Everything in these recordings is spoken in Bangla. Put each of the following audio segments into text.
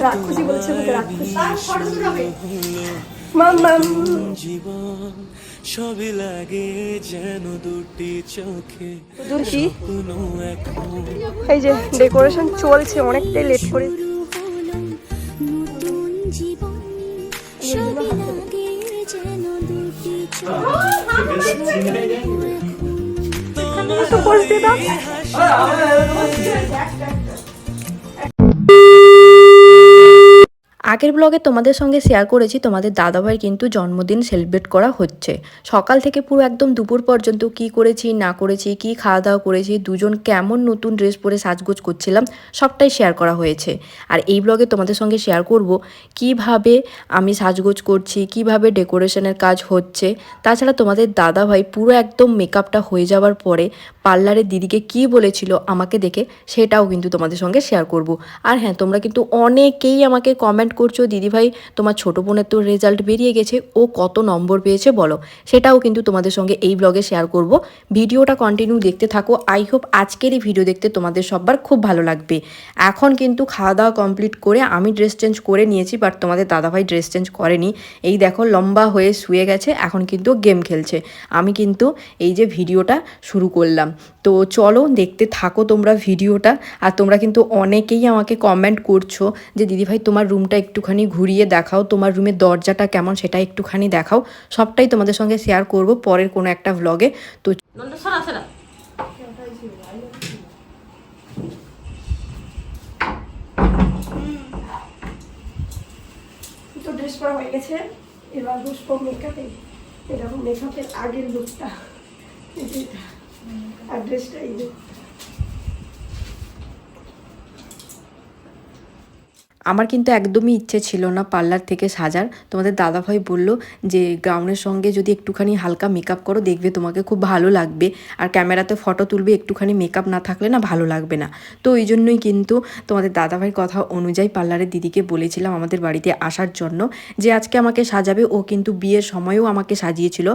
রাক্ষসী বলেছে আমাকে রাক্ষসী মাম্মাম জীবন সবে লাগে যেন দুটি চোখে এখন এই যে ডেকোরেশন চলছে অনেকটাই লেট করে দুটি তো বলতে দাও আগের ব্লগে তোমাদের সঙ্গে শেয়ার করেছি, তোমাদের দাদাভাই কিন্তু জন্মদিন সেলিব্রেট করা হচ্ছে। সকাল থেকে পুরো একদম দুপুর পর্যন্ত কি করেছি, না করেছি, কি খাওয়া দাওয়া করেছি, দুজন কেমন নতুন ড্রেস পরে সাজগোজ করছিলাম, সবটাই শেয়ার করা হয়েছে। আর এই ব্লগে তোমাদের সঙ্গে শেয়ার করব কীভাবে আমি সাজগোজ করছি, কীভাবে ডেকোরেশনের কাজ হচ্ছে। তাছাড়া তোমাদের দাদাভাই পুরো একদম মেকআপটা হয়ে যাওয়ার পরে পার্লারের দিদিকে কি বলেছিল আমাকে দেখে, সেটাও কিন্তু তোমাদের সঙ্গে শেয়ার করব। আর হ্যাঁ তোমরা কিন্তু অনেকেই আমাকে কমেন্ট করছ? দিদিভাই, তোমার ছোটো বোনের তো রেজাল্ট বেরিয়ে গেছে। ও কত নম্বর পেয়েছে বলো? সেটাও কিন্তু তোমাদের সঙ্গে এই ব্লগে শেয়ার করব। ভিডিওটা কন্টিনিউ দেখতে থাকো। আই হোপ আজকের এই ভিডিও দেখতে তোমাদের সবার খুব ভালো লাগবে। এখন কিন্তু খাওয়া দাওয়া কমপ্লিট করে আমি ড্রেস চেঞ্জ করে নিয়েছি বাট তোমাদের দাদাভাই ড্রেস চেঞ্জ করেনি। এই দেখো, লম্বা হয়ে শুয়ে গেছে, এখন কিন্তু গেম খেলছে। আমি কিন্তু এই যে ভিডিওটা শুরু করলাম। তো চলো দেখতে থাকো তোমরা ভিডিওটা। আর তোমরা কিন্তু অনেকেই আমাকে কমেন্ট করছ যে দিদিভাই তোমার রুমটা একটুখানি ঘুরিয়ে দেখাও। তোমার রুমের দরজাটা কেমন সেটা একটুখানি দেখাও। সবটাই তোমাদের সঙ্গে শেয়ার করব পরের কোনো একটা ভ্লগে তো তো ড্রেস পরা হয়ে গেছে। এবার বসবো মেকআপে এরকম মেকআপের আগের লুকটা এটা। আর ড্রেসটা এই যে আমার কিন্তু একদমই ইচ্ছে ছিল না পার্লার থেকে সাজার। তোমাদের দাদাভাই বলল যে গাউনের সঙ্গে যদি একটুখানি হালকা মেকআপ করো, দেখবে তোমাকে খুব ভালো লাগবে। আর ক্যামেরাতে ফটো তুলবে, একটুখানি মেকআপ না থাকলে না ভালো লাগবে না। তো ওই জন্যই কিন্তু তোমাদের দাদাভাইয়ের কথা অনুযায়ী পার্লারের দিদিকে বলেছিলাম আমাদের বাড়িতে আসার জন্য যে, আজকে আমাকে সাজাবে। ও কিন্তু বিয়ের সময়ও আমাকে সাজিয়েছিল।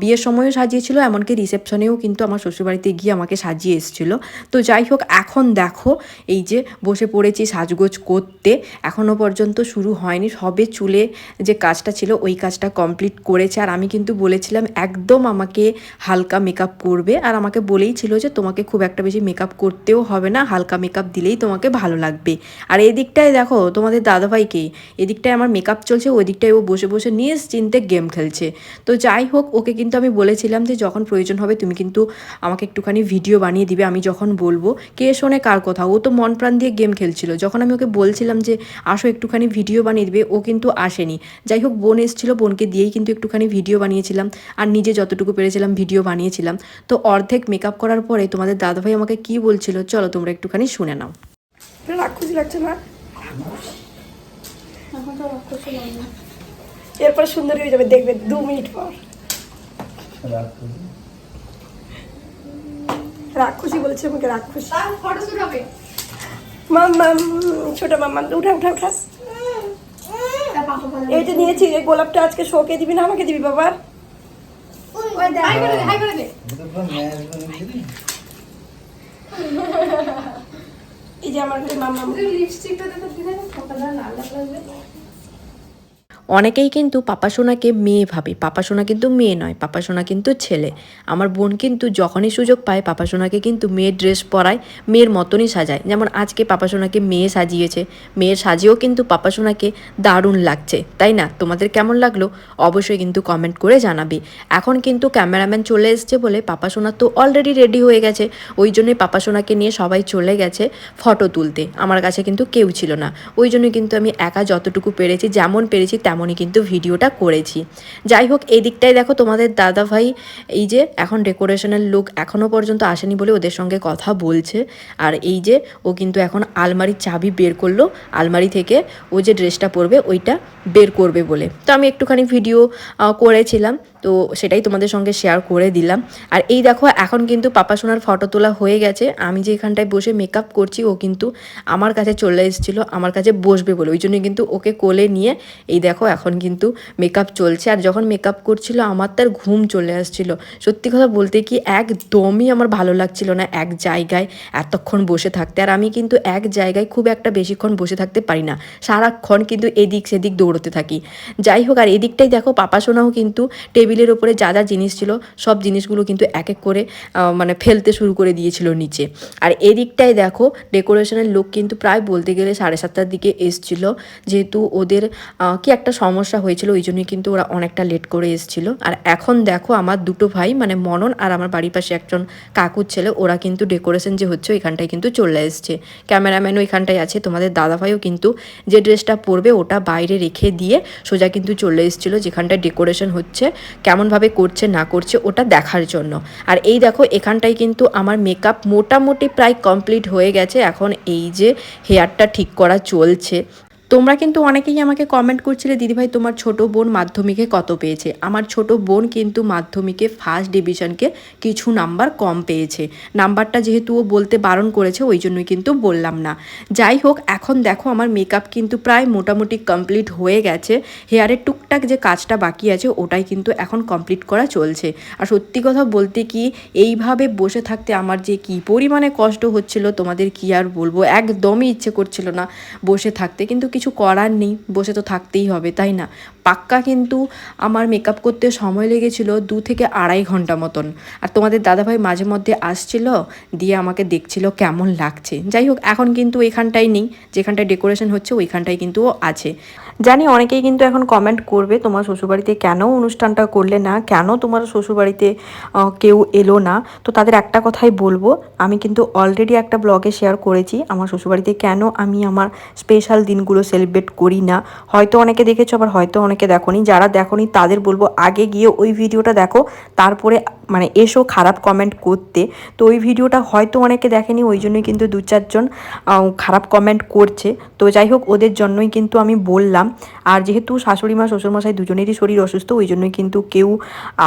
বিয়ের সময়ও সাজিয়েছিল, এমনকি রিসেপশনেও কিন্তু আমার শ্বশুরবাড়িতে গিয়ে আমাকে সাজিয়ে এসেছিল। তো যাই হোক, এখন দেখো এই যে বসে পড়েছি সাজগোজ করতে। এখনও পর্যন্ত শুরু হয়নি। সবে চুলে যে কাজটা ছিল, ওই কাজটা কমপ্লিট করেছে। আর আমি কিন্তু বলেছিলাম, একদম আমাকে হালকা মেকআপ করবে। আর আমাকে বলেই ছিল যে, তোমাকে খুব একটা বেশি মেকআপ করতেও হবে না। হালকা মেকআপ দিলেই তোমাকে ভালো লাগবে। আর এদিকটায় দেখো, তোমাদের দাদাভাইকে এদিকটায় আমার মেকআপ চলছে ওই দিকটায় ও বসে বসে নিশ্চিন্তে গেম খেলছে। তো যাই হোক, ওকে কিন্তু আমি বলেছিলাম যে, যখন প্রয়োজন হবে তুমি কিন্তু আমাকে একটুখানি ভিডিও বানিয়ে দিবে, আমি যখন বলব। কে শোনে, কার কথা? ও তো মন প্রাণ দিয়ে গেম খেলছিল। যখন আমি ওকে বলছিলাম যে আসো একটুখানি ভিডিও বানিয়ে দেবে। ও কিন্তু আসেনি। যাই হোক বোন এসেছিল বোনকে দিয়েই কিন্তু একটুখানি ভিডিও বানিয়েছিলাম। আর নিজে যতটুকু পেরেছিলাম ভিডিও বানিয়েছিলাম। তো অর্ধেক মেকআপ করার পরে তোমাদের দাদাভাই আমাকে কি বলছিল চলো তোমরা একটুখানি শুনে নাও। রাক্ষসী লাগছে না? এরপর সুন্দরী হয়ে যাবে দেখবে দু মিনিট পর। রাক্ষসী? বলেছে আমাকে রাক্ষসী। মাম্মাম ছোট মাম্মা উঠা উঠা উঠা। এইটা নিয়েছি এই গোলাপটা আজকে শোকে দিবি না আমাকে দিবি বাবা? এই যে আমার মাম্মাম অনেকেই কিন্তু পাপা সোনাকে মেয়ে ভাবে। পাপা সোনা কিন্তু মেয়ে নয়, পাপা সোনা কিন্তু ছেলে। আমার বোন কিন্তু যখনই সুযোগ পায়, পাপা সোনাকে কিন্তু মেয়ের ড্রেস পরায়, মেয়ের মতনই সাজায়। যেমন আজকে পাপা সোনাকে মেয়ে সাজিয়েছে, মেয়ের সাজিয়েও কিন্তু পাপা সোনাকে দারুণ লাগছে, তাই না? তোমাদের কেমন লাগল? অবশ্যই কিন্তু কমেন্ট করে জানাবে। এখন কিন্তু ক্যামেরাম্যান চলে এসছে বলে পাপা সোনা তো অলরেডি রেডি হয়ে গেছে। ওই জন্যই পাপা সোনাকে নিয়ে সবাই চলে গেছে ফটো তুলতে। আমার কাছে কিন্তু কেউ ছিল না। ওই জন্য কিন্তু আমি একা যতটুকু পেরেছি, যেমন পেরেছি তেমনই কিন্তু ভিডিওটা করেছি। যাই হোক, এই দিকটায় দেখো তোমাদের দাদা ভাই এই যে এখন ডেকোরেশনের লোক এখনও পর্যন্ত আসেনি বলে ওদের সঙ্গে কথা বলছে। আর এই যে ও কিন্তু এখন আলমারির চাবি বের করল। আলমারি থেকে ও যে ড্রেসটা পরবে ওইটা বের করবে বলে। তো আমি একটুখানি ভিডিও করেছিলাম। তো সেটাই তোমাদের সঙ্গে শেয়ার করে দিলাম। আর এই দেখো, এখন কিন্তু পাপা সোনার ফটো তোলা হয়ে গেছে। আমি যে এখানটায় বসে মেকআপ করছি, ও কিন্তু আমার কাছে চলে এসেছিল, আমার কাছে বসবে বলে। ওই জন্য কিন্তু ওকে কোলে নিয়ে এই দেখো এখন কিন্তু মেকআপ চলছে। আর যখন মেকআপ করছিল, আমার তার ঘুম চলে আসছিল। সত্যি কথা বলতে কি, একদমই আমার ভালো লাগছিল না এক জায়গায় এতক্ষণ বসে থাকতে। আর আমি কিন্তু এক জায়গায় খুব একটা বেশিক্ষণ বসে থাকতে পারি না। সারাক্ষণ কিন্তু এদিক সেদিক দৌড়তে থাকি। যাই হোক, আর এদিকটাই দেখো, পাপা সোনাও কিন্তু টেবিলের ওপরে যা যা জিনিস ছিল, সব জিনিসগুলো কিন্তু এক এক করে মানে ফেলতে শুরু করে দিয়েছিল নিচে। আর এদিকটাই দেখো ডেকোরেশনের লোক কিন্তু প্রায় বলতে গেলে সাড়ে সাতটার দিকে এসছিল। যেহেতু ওদের কি একটা সমস্যা হয়েছিল, ওই জন্যই কিন্তু ওরা অনেকটা লেট করে এসছিল। আর এখন দেখো আমার দুটো ভাই মানে মনন আর আমার বাড়ির পাশে একজন কাকুর ছেলে, ওরা কিন্তু ডেকোরেশন যে হচ্ছে ওইখানটায় কিন্তু চলে এসছে। ক্যামেরাম্যানও এখানটায় আছে, তোমাদের দাদাভাইও কিন্তু যে ড্রেসটা পরবে ওটা বাইরে রেখে দিয়ে সোজা কিন্তু চলে এসেছিল, যেখানটায় ডেকোরেশন হচ্ছে, কেমনভাবে করছে, না করছে, ওটা দেখার জন্য। আর এই দেখো, এখানটায় কিন্তু আমার মেকআপ মোটামুটি প্রায় কমপ্লিট হয়ে গেছে। এখন এই যে হেয়ারটা ঠিক করা চলছে। তোমরা কিন্তু অনেকেই আমাকে কমেন্ট করছিলে, দিদিভাই, তোমার ছোট বোন মাধ্যমিকে কত পেয়েছে? আমার ছোট বোন কিন্তু মাধ্যমিকে ফার্স্ট ডিভিশনকে কিছু নাম্বার কম পেয়েছে। নাম্বারটা যেহেতু ও বলতে বারণ করেছে, ওই জন্যই কিন্তু বললাম না। যাই হোক, এখন দেখো আমার মেকআপ কিন্তু প্রায় মোটামুটি কমপ্লিট হয়ে গেছে। হেয়ারের টুকটাক যে কাজটা বাকি আছে, ওটাই কিন্তু এখন কমপ্লিট করা চলছে। আর সত্যি কথা বলতে কি, এইভাবে বসে থাকতে আমার যে কি পরিমাণে কষ্ট হচ্ছিল, তোমাদের কি আর বলব? একদমই ইচ্ছে করছিল না বসে থাকতে। কিন্তু কিছু করার নেই, বসে তো থাকতেই হবে, তাই না? পাক্কা কিন্তু আমার মেকআপ করতে সময় লেগেছিল দু থেকে আড়াই ঘণ্টা মতন। আর তোমাদের দাদাভাই মাঝে মধ্যে আসছিল, দিয়ে আমাকে দেখছিল কেমন লাগছে। যাই হোক, এখন কিন্তু এখানটাই নেই, যেখানটায় ডেকোরেশন হচ্ছে ওইখানটায় কিন্তু আছে। জানি অনেকেই কিন্তু এখন কমেন্ট করবে, তোমার শ্বশুরবাড়িতে কেন অনুষ্ঠানটা করলে না, কেন তোমার শ্বশুরবাড়িতে কেউ এলো না? তো তাদের একটা কথাই বলব, আমি কিন্তু অলরেডি একটা ব্লগে শেয়ার করেছি, আমার শ্বশুরবাড়িতে কেন আমি আমার স্পেশাল দিনগুলো সেলিব্রেট করি না। হয়তো অনেকে দেখেছ, আবার হয়তো অনেকে দেখো যারা দেখো তাদের বলব, আগে গিয়ে ওই ভিডিওটা দেখো। তারপরে মানে এসো খারাপ কমেন্ট করতে। তো ওই ভিডিওটা হয়তো অনেকে দেখেনি, ওই জন্যই কিন্তু দু চারজন খারাপ কমেন্ট করছে। তো যাই হোক, ওদের জন্যই কিন্তু আমি বললাম। আর যেহেতু শাশুড়ি মা, শ্বশুরমশাই দুজনেরই শরীর অসুস্থ, ওই জন্যই কিন্তু কেউ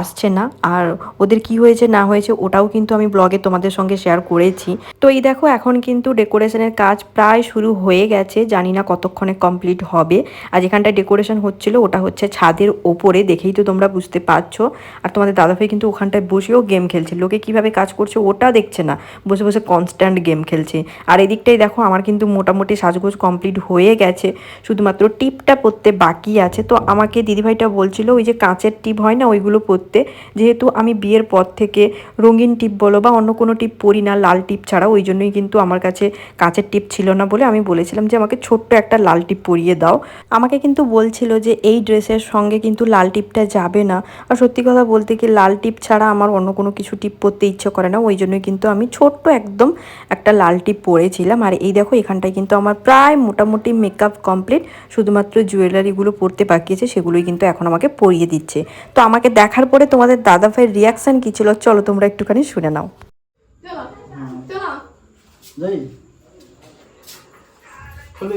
আসছে না। আর ওদের কি হয়েছে, না হয়েছে, ওটাও কিন্তু আমি ব্লগে তোমাদের সঙ্গে শেয়ার করেছি। তো এই দেখো, এখন কিন্তু ডেকোরেশনের কাজ প্রায় শুরু হয়ে গেছে। জানি না কতক্ষণে কমপ্লিট হবে। আর যেখানটায় ডেকোরেশন হচ্ছিল, ওটা হচ্ছে ছাদের ওপরে, দেখেই তো তোমরা বুঝতে পারছ। আর তোমাদের দাদাভাই কিন্তু ওখানটায় বসেও গেম খেলছে। লোকে কীভাবে কাজ করছে ওটা দেখছে না। বসে বসে কনস্ট্যান্ট গেম খেলছে। আর এদিকটাই দেখো, আমার কিন্তু মোটামুটি সাজগোজ কমপ্লিট হয়ে গেছে। শুধুমাত্র টিপটা পরতে বাকি আছে। তো আমাকে দিদিভাইটা বলছিল, ওই যে কাঁচের টিপ হয় না, ওইগুলো পরতে যেহেতু আমি বিয়ের পর থেকে রঙিন টিপ বলো বা অন্য কোনো টিপ পরি না, লাল টিপ ছাড়া, ওই জন্যই কিন্তু আমার কাছে কাঁচের টিপ ছিল না বলে আমি বলেছিলাম যে, আমাকে ছোট্ট একটা লাল টিপ পরিয়ে দাও। আমাকে কিন্তু বলছিল যে, এই ড্রেসের সঙ্গে কিন্তু লাল টিপটা যাবে না। আর সত্যি কথা বলতে কি, লাল টিপ ছাড়া আমার অন্য কোনো কিছু টিপ পরতে ইচ্ছে করে না ওই জন্যই কিন্তু আমি ছোট্ট একদম একটা লাল টিপ পরেছিলাম। আর এই দেখো এখানটায় কিন্তু আমার প্রায় মোটামুটি মেকআপ কমপ্লিট শুধুমাত্র জুয়েলারিগুলো পরতে বাকি আছে সেগুলোই কিন্তু এখন আমাকে পরিয়ে দিচ্ছে। তো আমাকে দেখার পরে তোমাদের দাদা ভাইয়ের রিয়াকশান কী ছিল? চলো তোমরা একটুখানি শুনে নাও। যাই। খুলে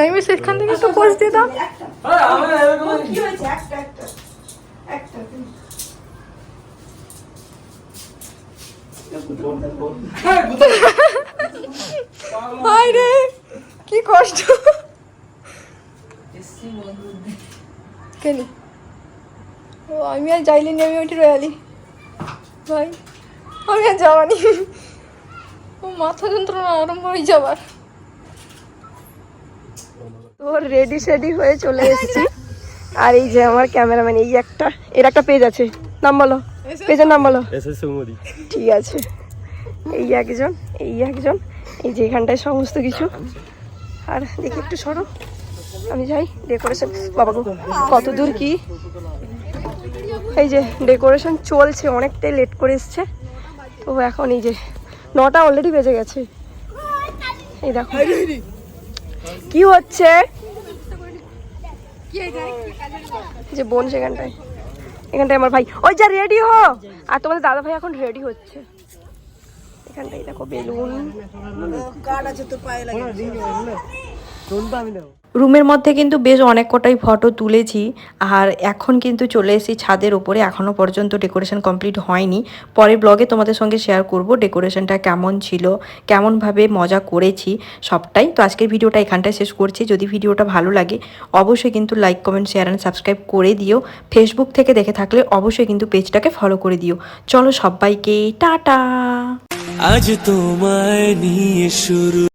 আমি সেখান থেকে একটু পোজ দিয়ে দাও। একটা কি হয়েছে? একটা একটা একটা ভাই রে কি কষ্ট। কেন ও আমি আর যাইলিনি আমি ওইটি রয়ালি। ভাই আমি আর যাওয়ানি ও মাথা যন্ত্রণা আরম্ভ হয়ে যাবার তো রেডি সেডি হয়ে চলে এসেছি। আর এই যে আমার ক্যামেরাম্যান এই একটা এর একটা পেজ আছে। নাম বলো। পেজের নাম বলো। ঠিক আছে। এই একজন এই একজন এই যে এখানটায় সমস্ত কিছু। আর দেখি একটু সরো। আমি যাই ডেকোরেশন বাবা কত দূর কি? এই যে ডেকোরেশন চলছে অনেকটাই লেট করে এসছে। তো এখন এই যে নটা অলরেডি বেজে গেছে। এই দেখো। কি হচ্ছে? যে বোন সেখানটায়। এখানটায় আমার ভাই। ওই যা রেডি হো। আর তোমাদের দাদা ভাই এখন রেডি হচ্ছে। এখানটায় দেখো বেলুন। শুনতো আমি দেবো রুমের মধ্যে কিন্তু বেশ অনেক কটাই ফটো তুলেছি, আর এখন কিন্তু চলে এসেছি ছাদের ওপরে এখনও পর্যন্ত ডেকোরেশন কমপ্লিট হয়নি। পরের ব্লগে তোমাদের সঙ্গে শেয়ার করব ডেকোরেশনটা কেমন ছিল, কেমনভাবে মজা করেছি, সবটাই। তো আজকের ভিডিওটা এখানটায় শেষ করছি। যদি ভিডিওটা ভালো লাগে, অবশ্যই কিন্তু like comment share and subscribe করে দিও। ফেসবুক থেকে দেখে থাকলে অবশ্যই কিন্তু পেজটাকে ফলো করে দিও। চলো সবাইকে, টাটা! আজ তোমায় নিয়ে শুরু